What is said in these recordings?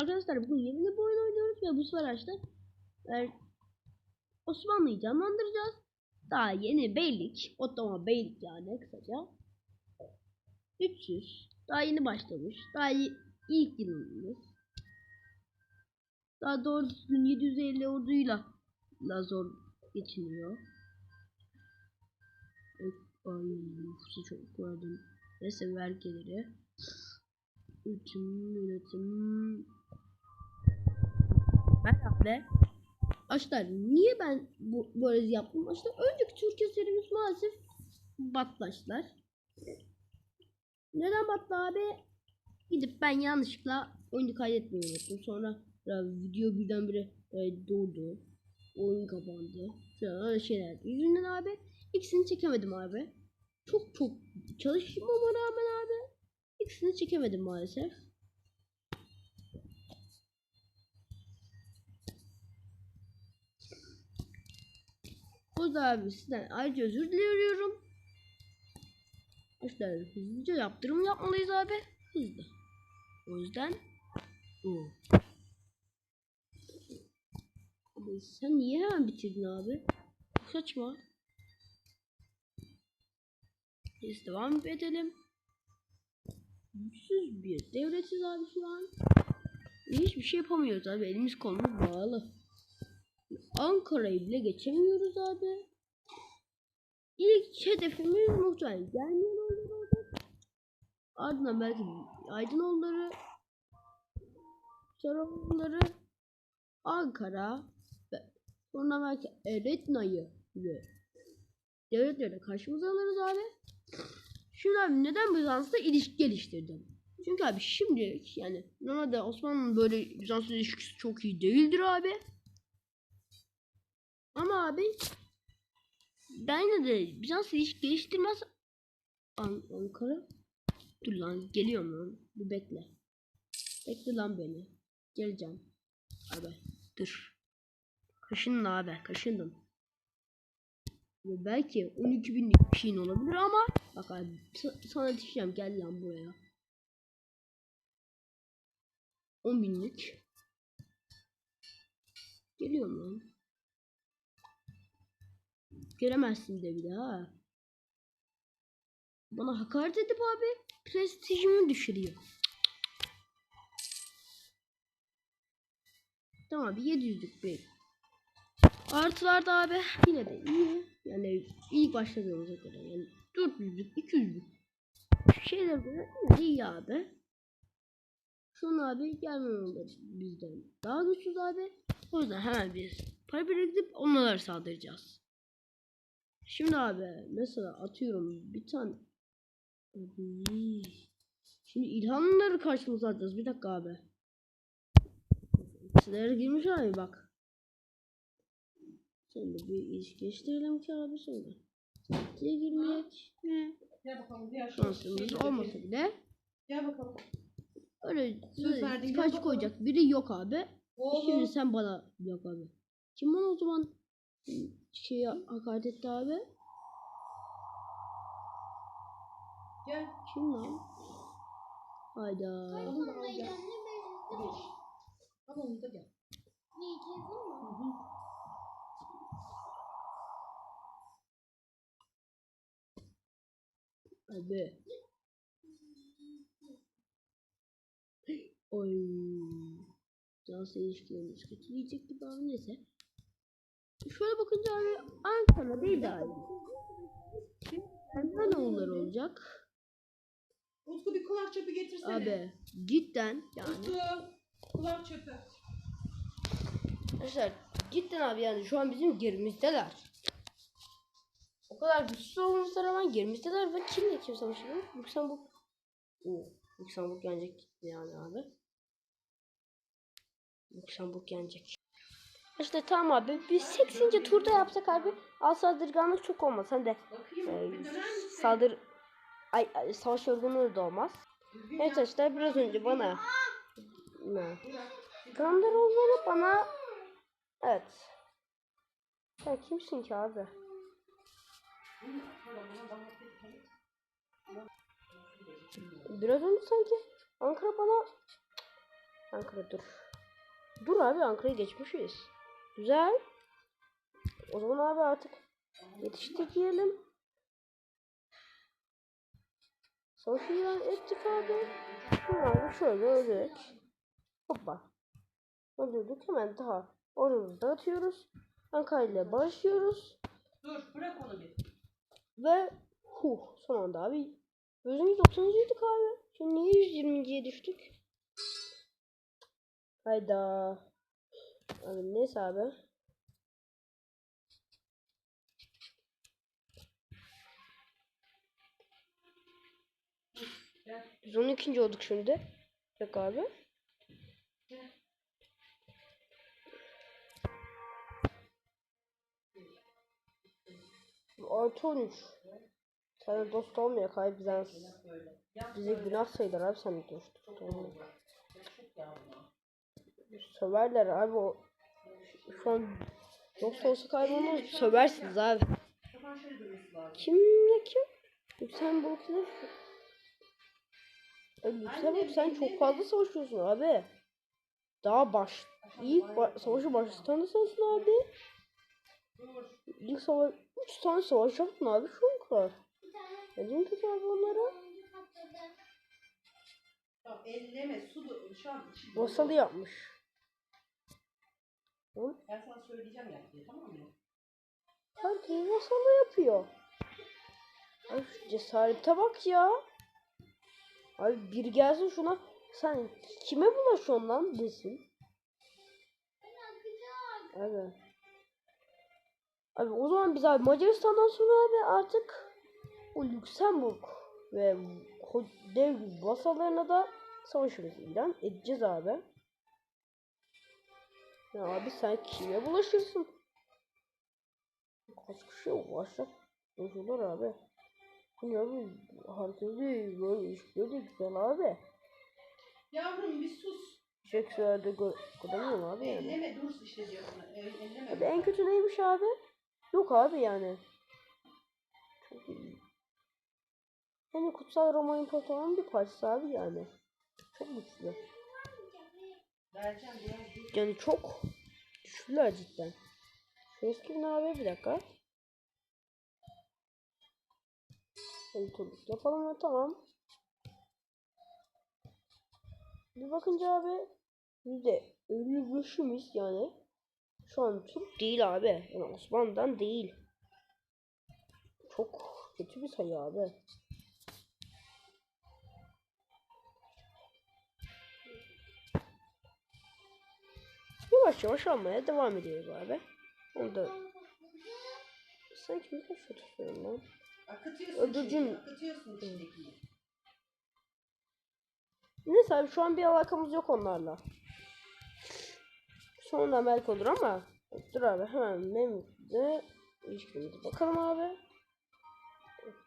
Arkadaşlar bugün yeni bir oyun oynuyoruz ve bu sefer arkadaşlar e, Osmanlı'yı canlandıracağız. Daha yeni beylik, Ottoman beylik yani kısaca. 300. Daha yeni başlamış. Daha ilk yılımız. Daha doğru düzgün 750 orduyla la zor geçiniyor. Ay, nüfusu çok gördüm. Neyse vergileri. Üretim, yönetim. Ve Arkadaşlar niye ben bu böyle yaptım? Arkadaşlar önceki Türkiye serimiz maalesef batlaşlar. Neden battı abi? Gidip ben yanlışlıkla oyunu kaydetmeyi. Sonra ya, video birdenbire e, durdu. Oyun kapandı. Falan öyle şeyler yüzünden abi ikisini çekemedim abi. Çok çok çalışmama rağmen abi ikisini çekemedim maalesef. O yüzden abi sizden ayrıca özür diliyorum. Arkadaşlar hızlıca yaptırım yapmalıyız abi. Hızlı. O yüzden o. Abi sen niye hemen bitirdin abi? Saçma. Biz devam edelim. Güçsüz bir devletiz abi şu an. Hiçbir şey yapamıyoruz abi. Elimiz kolumuz bağlı. Ankara'yı bile geçemiyoruz abi. İlk hedefimiz muhtemelen Germiyanoğulları olacak. Ardından belki Aydınoğulları, Çaroğulları, Ankara ve sonra belki Eretna'yı ve devletlerle karşımıza alırız abi. Şimdi abi neden Bizans'la ilişki geliştirdim? Çünkü abi şimdi yani normalde Osmanlı'nın böyle Bizans'la ilişkisi çok iyi değildir abi. Ama abi ben yine de Bizans ilişki geliştirmez An Ankara. Dur lan geliyorum lan bir bekle. Bekle lan beni. Geleceğim. Abi dur. Kaşındın abi kaşındın. Ve belki 12 binlik bir şeyin olabilir ama Bak abi sa- sana yetişeceğim gel lan buraya. 10 binlik. Geliyorum lan Göremezsin de bir daha. Bana hakaret edip abi prestijimi düşürüyor. Tamam abi 700'lük bir. Artılar da abi yine de iyi. Yani ilk başladığımıza göre yani 400'lük 200'lük şeyler göre iyi abi. Sonra abi gelmiyorlar bizden. Daha güçsüz abi. O yüzden hemen biz para biriktirip onlara saldıracağız. Şimdi abi mesela atıyorum bir tane. Şimdi İlhanlıları karşımıza atacağız. Bir dakika abi. Sizlere girmiş abi bak. De bir iş geçtirelim ki abi sonra. Diye girmeyek. Ne? Gel bakalım diğer Şansımız olmasa bile. Gel bakalım. Öyle Söz kaç koyacak biri yok abi. Oğlum. Şimdi sen bana yok abi. Kim bana o zaman şey hakaret etti abi? Gel. Kim lan? Hayda. Bakalım gel. Onu da gel. Hı hı. Abi. Oy. Dans ilişkilerimiz kötüleyecek gibi abi neyse. Şöyle bakınca abi Ankara değil de abi. Senden oğulları olacak. Utku bir kulak çöpü getirsene. Abi cidden yani. Utku. Kulak çöpü. Arkadaşlar cidden abi yani şu an bizim gerimizdeler. O kadar güçsüz olmamıza rağmen gerimizdeler ve kimle kim savaşıyor? Lüksemburg. Oo, Lüksemburg yenecek yani abi. Lüksemburg yenecek. İşte tamam abi biz 80. turda yapsak abi al saldırganlık çok olmaz. Sen de e, saldır ay, ay savaş yorgunluğu da olmaz. Evet arkadaşlar biraz önce bana ne? Bırak. Grandaroğulları bana evet. Sen kimsin ki abi? Biraz önce sanki Ankara bana Ankara dur. Dur abi Ankara'yı geçmişiz. Güzel. O zaman abi artık yetiştik diyelim. İlan ettik abi. Abi şöyle öldük. Hoppa. Öldürdük hemen daha ordumuzu dağıtıyoruz. Ankara ile başlıyoruz. Dur bırak onu bir. Ve huh son anda abi 190'cıydık abi. Şimdi niye 120'ciye düştük? Hayda. Abi neyse abi. Gel. 112. olduk şimdi. Yok abi. Artı 13. Sana dost olmuyor kay bizden. Böyle. Yap Bize günah sayılır abi sen dost. Söverler abi o. An dost olsa kaybolmaz. Söversiniz abi. Lazım. Kim kim? Lüksemburg'la Abi Lüksemburg sen çok fazla savaşıyorsun abi. Daha baş ilk ba- savaşı başlatan sensin abi. İlk savaş 3 tane savaş yaptın abi şu an kadar. Neden peki abi onlara? Tamam elleme su şu an. Vasalı yapmış. Oğlum Ben sana söyleyeceğim yap diye tamam mı? herkes vasalı yapıyor. Abi şu cesarete bak ya. Abi bir gelsin şuna sen kime bulaşıyorsun lan desin. Abi. Abi o zaman biz abi Macaristan'dan sonra abi artık o Lüksemburg ve dev gibi vasallarına da savaşımızı ilan edeceğiz abi. Ya abi sen kime bulaşırsın? Kaç kişi ulaşacak? Konuşuyorlar abi. Ne abi? De böyle işliyor da güzel abi. Yavrum bir sus. Gö göremiyorum abi yani. Elleme dur işte diyor sana. E, elleme. Abi en kötü neymiş abi? Yok abi yani. Çok iyi. Yani Kutsal Roma İmparatorluğu'nun bir parçası abi yani. Çok güçlü. Yani çok güçlüler cidden. Eski bin abi bir dakika. Kontrollük yapalım ya tamam. Bir bakınca abi yüzde 55'imiz yani. Şu an Türk değil abi. Yani Osmanlı'dan değil. Çok kötü bir sayı abi. Yavaş yavaş almaya devam ediyoruz abi. Onu da sanki bir kaç tutuyorum lan. Akıtıyorsun içindekini, mü? Akıtıyorsun içindekini. Neyse abi şu an bir alakamız yok onlarla. Sonra belki olur ama dur abi hemen Memlük'te ilişkimize bakalım abi.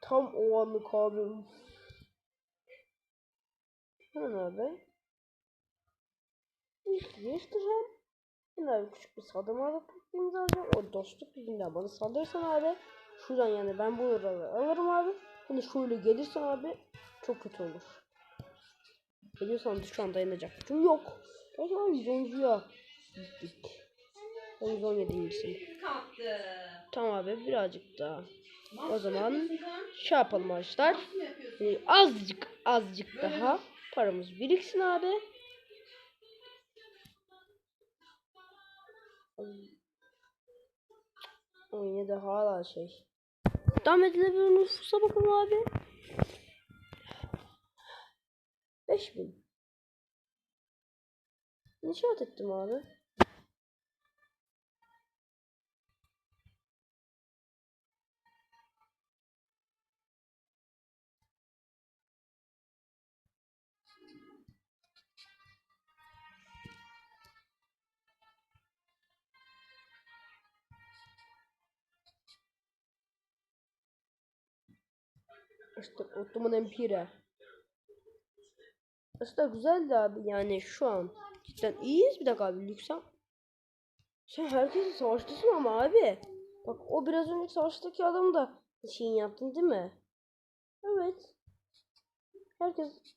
Tam o anlık abi. Hemen abi. İlişki değiştireceğim. Şimdi abi küçük bir saldırma alıp imzalayacağım. O dostluk yüzünden bana saldırırsan abi. Şuradan yani ben bu oraları alırım abi. Hani şöyle gelirsen abi çok kötü olur. Geliyorsan şu an dayanacak gücüm yok. Gerçi abi 110'cuya gittik. O 117'sin. Kalktı. Tamam abi birazcık daha. O zaman şey yapalım arkadaşlar. Ee, azıcık azıcık daha paramız biriksin abi. O yine de hala şey. Devam edilebilir nüfusa bakalım abi. 5000. İnşaat ettim abi. İşte Ottoman Empire. Aslında güzeldi abi yani şu an. Cidden iyiyiz bir dakika abi Lüksem. Sen herkese savaştasın ama abi. Bak o biraz önceki savaştaki adamı da şeyin yaptın değil mi? Evet. Herkes...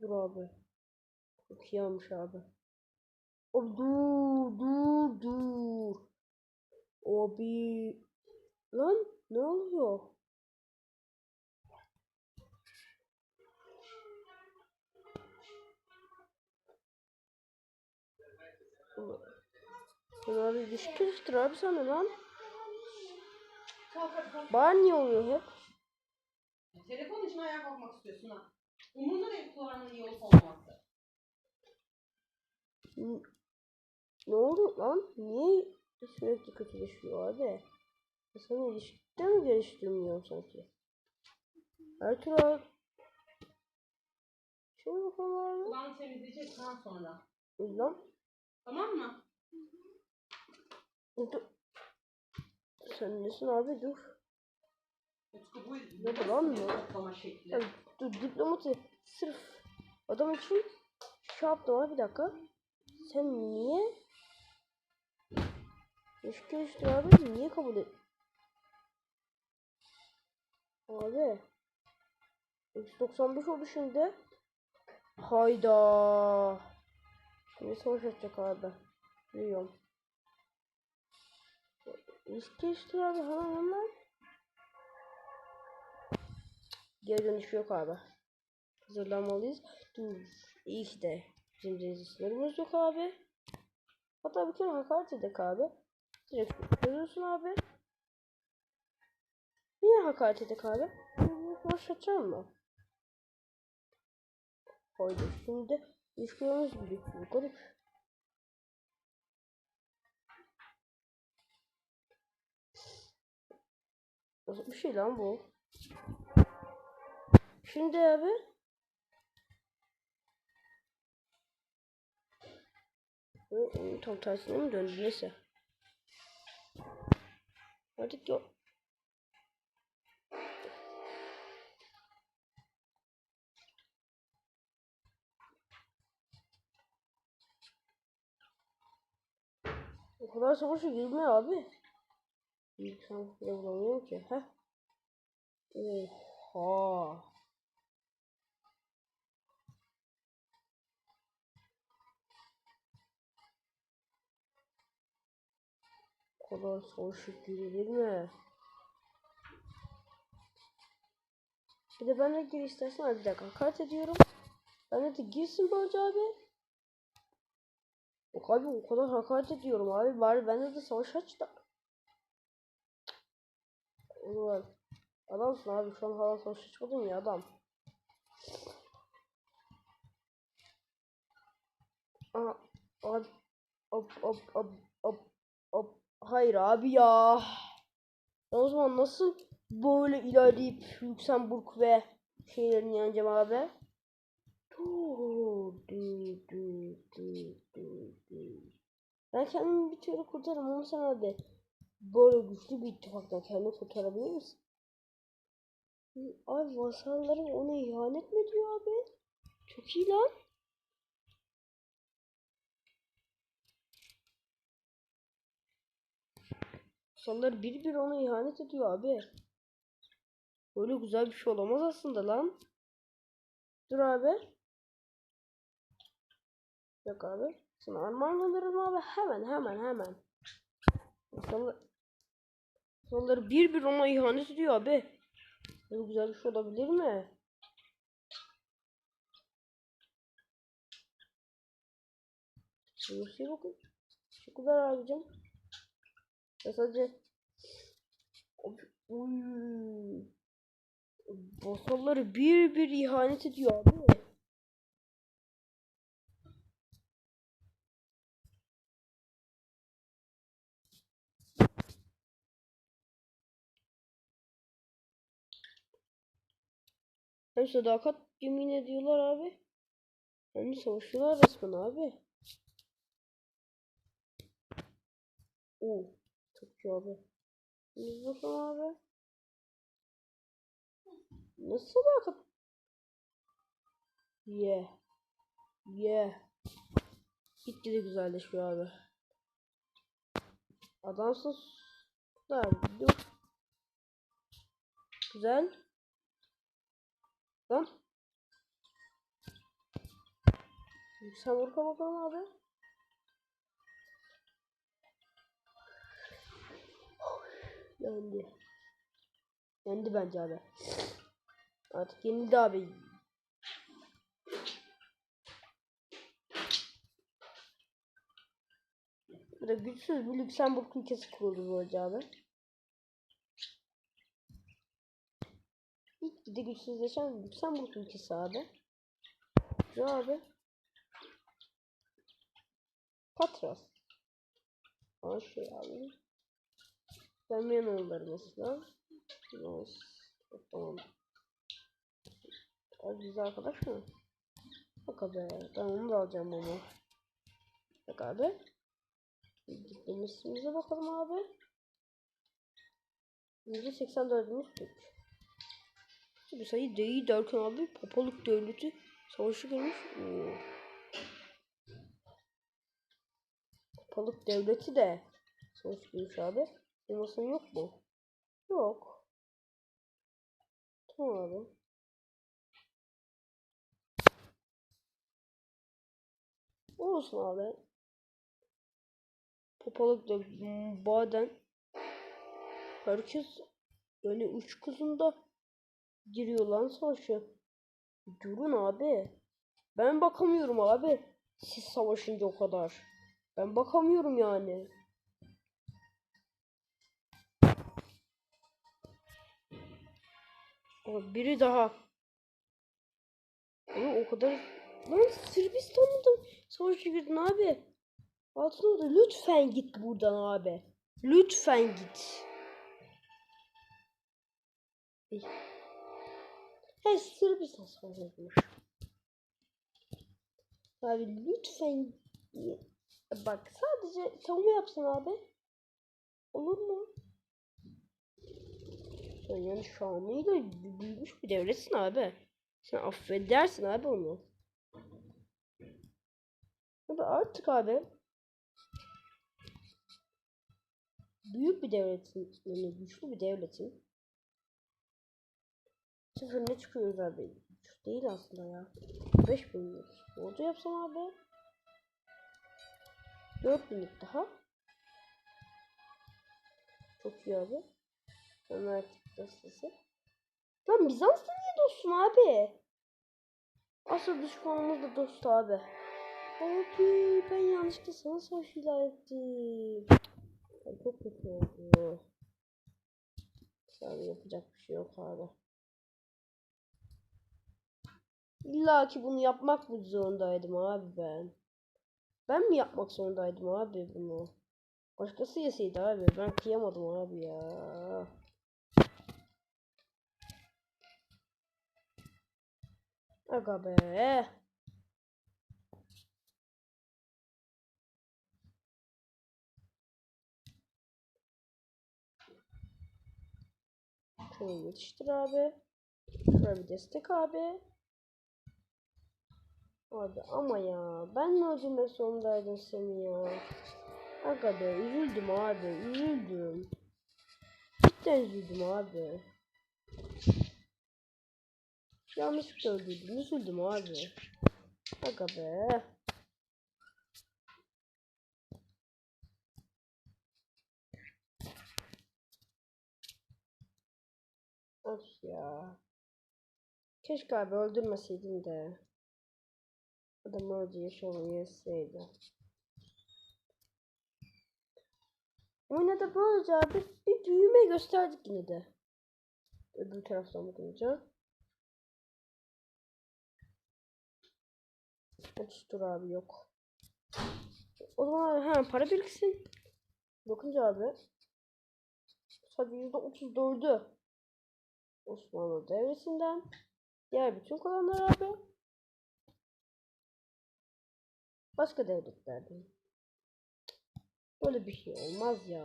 Dur abi. Çok iyi olmuş abi. Abi dur dur dur. Abi. Lan ne oluyor? Bunlar ilişki geliştir abi sana lan. Bana niye oluyor hep? Telefon için ayağa kalkmak istiyorsun ha. Umurunda değil kulağının iyi olup olmaması. Ne oldu lan? Niye sürekli kötüleşiyor abi? Sen ilişkide mi geliştirmiyorsun sanki? Ertuğrul abi. Şöyle bakalım abi. Kulağını temizleyeceksin sonra. Lan. Tamam mı? Dur. Sen nesin abi dur. Utku bu Ne bu lan bu? toplama şekli. Ya, dur diplomatı sırf adam için şey yaptım abi bir dakika. Sen niye ilişki geliştir abi niye kabul et? Abi 195 oldu şimdi. Hayda. Şimdi savaş açacak abi. Biliyorum. İlişki geliştir abi hemen hemen. Geri dönüş yok abi. Hazırlanmalıyız. İyi ki de bizim deniz sınırımız yok abi. Hatta bir kere hakaret edek abi. Direkt görüyorsun abi. Yine hakaret edek abi. Başlatacağım mı? Haydi şimdi ilişkilerimiz birlikte garip. Nasıl bir şey lan bu? Şimdi abi tam tersine mi döndü neyse. Artık yok. O kadar savaşa girme abi. Savaş bile bulamıyorum ki. Heh. Oha. O kadar savaşa girilir mi? Bir de ben de gir istersen bir dakika hakaret ediyorum. Ben de girsin Barca abi. Yok abi o kadar hakaret ediyorum abi. Bari bende de savaş aç da. Ulan adamsın abi şu an hava savaşı çıkmadın ya adam. Aa, abi, op, op, op, op, op. Hayır abi ya. O zaman nasıl böyle ilerleyip Lüksemburg ve şeylerin yeneceğim abi? Dur, dur, dur, dur, dur. Ben kendimi bir türlü kurtarırım ama sen hadi böyle güçlü bir ittifaktan kendini kurtarabilir misin? Abi vasallarım ona ihanet mi ediyor abi? Çok iyi lan. Vasallar bir bir ona ihanet ediyor abi. Böyle güzel bir şey olamaz aslında lan. Dur abi. Yok abi. Sana armağan gönderirim abi. Hemen hemen hemen. Vasallar... Vasallar bir bir ona ihanet ediyor abi. Böyle güzel bir şey olabilir mi? Şuraya bakın. Teşekkürler abicim. Ya sadece Abi, Uy. Vasalları bir bir ihanet ediyor abi. Hem sadakat yemin ediyorlar abi. Hem de savaşıyorlar resmen abi. Oo, çok iyi abi. Biz bakalım abi. Nasıl sadakat? Yeah. Yeah. Gitgide güzelleşiyor abi. Adamsın. Da. Güzel. Lan. Sen vur kafa bakalım abi. Yendi. Yendi bence abi. Artık yenildi abi. Burada güçsüz bir Lüksemburg ülkesi kuruldu bu hoca abi. İlk gide güçsüzleşen Lüksemburg ülkesi abi. Ne abi? Patras. Aa şey abi. Vermeyen oyunları mesela. Nice. Tamam. Abi biz arkadaş mı? Bak abi. Ben onu da alacağım ama. Bak abi. Gitmemize bakalım abi. %84'ümüz Türk. Bu sayı değil derken abi Papalık Devleti savaşı gelmiş. Oo. Papalık Devleti de savaş gelmiş abi. Elmasın yok mu? Yok. Tamam abi. Olsun abi. Papalık da Baden. Herkes yani üç kızında giriyor lan savaşa. Durun abi. Ben bakamıyorum abi. Siz savaşınca o kadar. Ben bakamıyorum yani. Ama biri daha. Ama o kadar... Lan Sırbistan'da da savaşa girdin abi. Altına da lütfen git buradan abi. Lütfen git. He Sırbistan savaşmış. Abi lütfen bak sadece savunma yapsın abi. Olur mu? Sen yani Şam'ıyla büyümüş bir devletsin abi. Sen affedersin abi onu. Abi artık abi büyük bir devletin yani güçlü bir devletin sıfırına çıkıyoruz abi. Güç değil aslında ya. 5 binlik. Ordu yapsam abi. 4 binlik daha. Çok iyi abi. Ömer dostası. Lan Bizans'ta niye dostsun abi? Asıl düşmanımız da dost abi. Abi ben yanlışlıkla sana savaş ilan ettim. Ay, çok kötü oldu. Abi yapacak bir şey yok abi. İlla ki bunu yapmak mı zorundaydım abi ben? Ben mi yapmak zorundaydım abi bunu? Başkası yeseydi abi. Ben kıyamadım abi ya. Aga be. Şöyle yetiştir abi. Şöyle bir destek abi. Abi ama ya ben mi öldürmek zorundaydım seni ya? Aga be üzüldüm abi üzüldüm. Cidden üzüldüm abi. Yanlışlıkla öldürdüm üzüldüm abi. Aga be. Of ya. Keşke abi öldürmeseydin de. Adam öldü yaşamını yeseydi. Oyuna da böylece abi bir büyüme gösterdik yine de. Öbür taraftan bakınca. Dur abi yok. O zaman hemen para biriksin. Bakınca abi. Sadece yüzde otuz dördü. Osmanlı Devleti'nden. Diğer bütün kalanlar abi. Başka devletlerden. Böyle bir şey olmaz ya.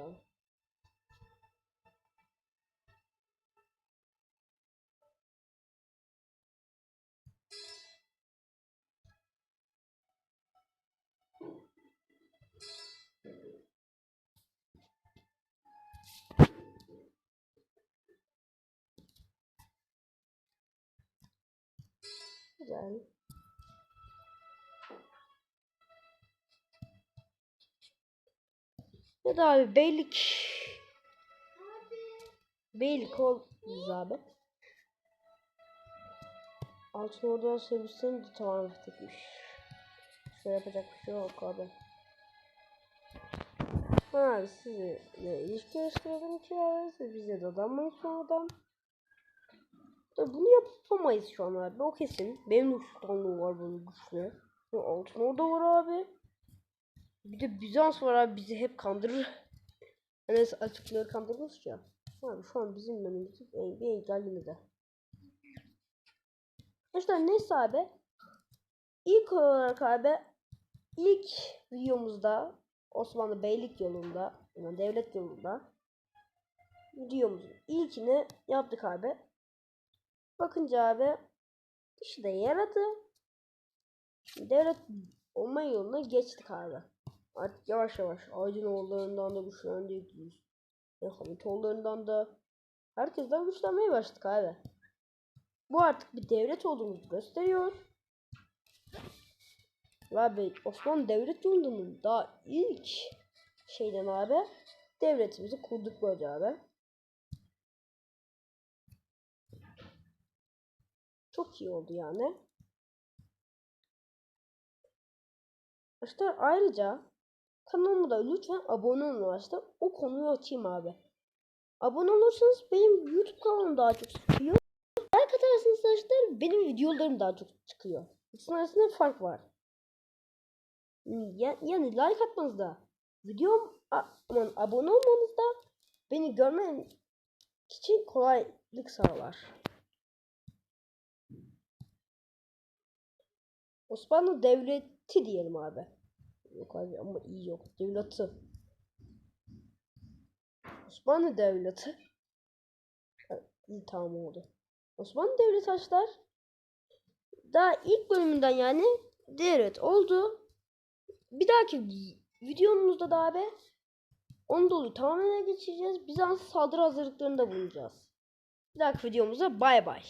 Güzel. Ya da abi beylik. Beylik olacağız abi. Altın Ordu'ya servislerini de tamam etmiş. Şey yapacak bir şey yok abi. Ha sizi de ilişki yaşayalım ki abi. Siz bize dadamayız sonradan. Da bunu yapamayız şu an abi. O kesin. Benim de var böyle güçlü. Altın Ordu var abi. Bir de Bizans var abi. Bizi hep kandırır. Hani açıkları kandırmış ya. Abi şu an bizim önümüzde en- bir engel de. Arkadaşlar neyse abi. İlk olarak abi ilk videomuzda Osmanlı Beylik yolunda yani devlet yolunda videomuzun ilkini yaptık abi. Bakınca abi işe yaradı. Devlet olma yoluna geçtik abi. Artık yavaş yavaş Aydınoğullarından da güçlendik. Hamitoğullarından da herkesten güçlenmeye başladık abi. Bu artık bir devlet olduğumuzu gösteriyor. Abi Osmanlı devlet yolunun daha ilk şeyden abi devletimizi kurduk böyle abi. Çok iyi oldu yani. İşte ayrıca kanalıma da lütfen abone olun arkadaşlar. O konuyu açayım abi. Abone olursanız benim YouTube kanalım daha çok çıkıyor. Like atarsanız arkadaşlar benim videolarım daha çok çıkıyor. İkisinin arasında fark var. Ya- Yani like atmanızda, videom aman abone olmanızda beni görmen için kolaylık sağlar. Osmanlı Devleti diyelim abi. Yok abi ama iyi yok. Devleti. Osmanlı Devleti. İyi tamam oldu. Osmanlı Devleti açlar. Daha ilk bölümünden yani devlet oldu. Bir dahaki videomuzda da abi onu dolu tamamen ele geçireceğiz. Bizans saldırı hazırlıklarında bulunacağız. Bir dahaki videomuzda bay bay.